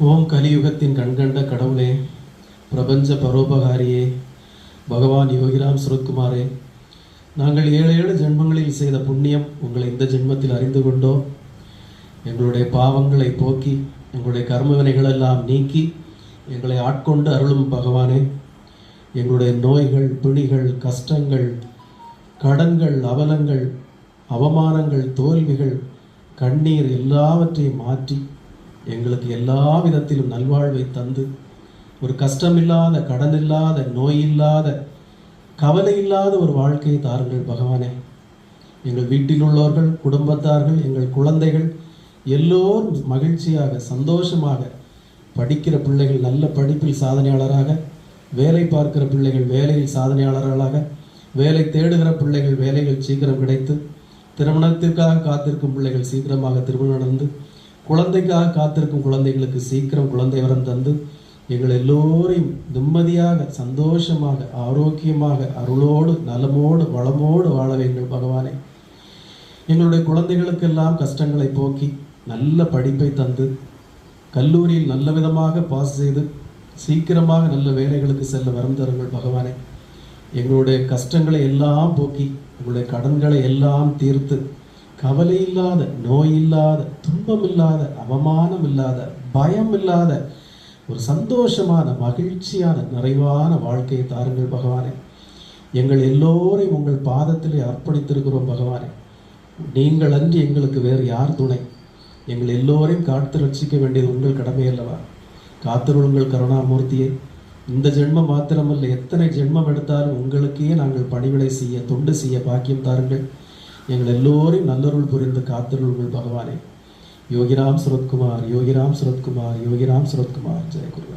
ஓம் கலியுகத்தின் கண்கண்ட கடவுளே பிரபஞ்ச பரோபகாரியே பகவான் யோகிராம் சுரத்குமாரே நாங்கள் ஏழு ஏழு ஜென்மங்களில் செய்த புண்ணியம் உங்களை இந்த ஜென்மத்தில் அறிந்து கொண்டோம். எங்களுடைய பாவங்களை போக்கி எங்களுடைய கர்மவினைகளெல்லாம் நீக்கி எங்களை ஆட்கொண்டு அருளும் பகவானே எங்களுடைய நோய்கள் பிணிகள் கஷ்டங்கள் கடன்கள் அவலங்கள் அவமானங்கள் தோல்விகள் கண்ணீர் எல்லாவற்றையும் மாற்றி எங்களுக்கு எல்லா விதத்திலும் நல்வாழ்வை தந்து ஒரு கஷ்டமில்லாத கடன் இல்லாத நோய் இல்லாத கவலை இல்லாத ஒரு வாழ்க்கையை தாருங்கள் பகவானே. எங்கள் வீட்டில் உள்ளவர்கள் குடும்பத்தார்கள் எங்கள் குழந்தைகள் எல்லோரும் மகிழ்ச்சியாக சந்தோஷமாக படிக்கிற பிள்ளைகள் நல்ல படிப்பில் சாதனையாளராக வேலை பார்க்கிற பிள்ளைகள் வேலையில் சாதனையாளர்களாக வேலை தேடுகிற பிள்ளைகள் வேலைகள் சீக்கிரம் கிடைத்து திருமணத்திற்காக காத்திருக்கும் பிள்ளைகள் சீக்கிரமாக திருமணம் நடந்து குழந்தைக்காக காத்திருக்கும் குழந்தைகளுக்கு சீக்கிரம் குழந்தை வரம் தந்து எங்கள் எல்லோரையும் நிம்மதியாக சந்தோஷமாக ஆரோக்கியமாக அருளோடு நலமோடு வளமோடு வாழ வேண்டும் பகவானே. எங்களுடைய குழந்தைகளுக்கெல்லாம் கஷ்டங்களை போக்கி நல்ல படிப்பை தந்து கல்லூரியில் நல்ல விதமாக பாஸ் செய்து சீக்கிரமாக நல்ல வேலைகளுக்கு செல்ல வரம் தருங்கள் பகவானே. எங்களுடைய கஷ்டங்களை எல்லாம் போக்கி எங்களுடைய கடன்களை எல்லாம் தீர்த்து கவலை இல்லாத நோய் இல்லாத துன்பம் இல்லாத அவமானம் இல்லாத பயம் இல்லாத ஒரு சந்தோஷமான மகிழ்ச்சியான நிறைவான வாழ்க்கையை தாருங்கள் பகவானே. எங்கள் எல்லோரையும் உங்கள் பாதத்திலே அர்ப்பணித்திருக்கிறோம் பகவானே. நீங்கள் அன்றி எங்களுக்கு வேறு யார் துணை? எங்கள் எல்லோரையும் காத்து ரட்சிக்க வேண்டியது உங்கள் கடமை அல்லவா? காத்திருங்கள் கருணாமூர்த்தியே. இந்த ஜென்மம் மாத்திரமல்ல எத்தனை ஜென்மம் எடுத்தாலும் உங்களுக்கே நாங்கள் பணிவிடை செய்ய தொண்டு செய்ய பாக்கியம் தாருங்கள். எங்கள் எல்லோரையும் நல்லருள் புரிந்து காத்திருங்கள் பகவானே. யோகிராம் சுரத்குமார் யோகிராம் சுரத்குமார் யோகிராம் சுரத்குமார். ஜெயகுரு.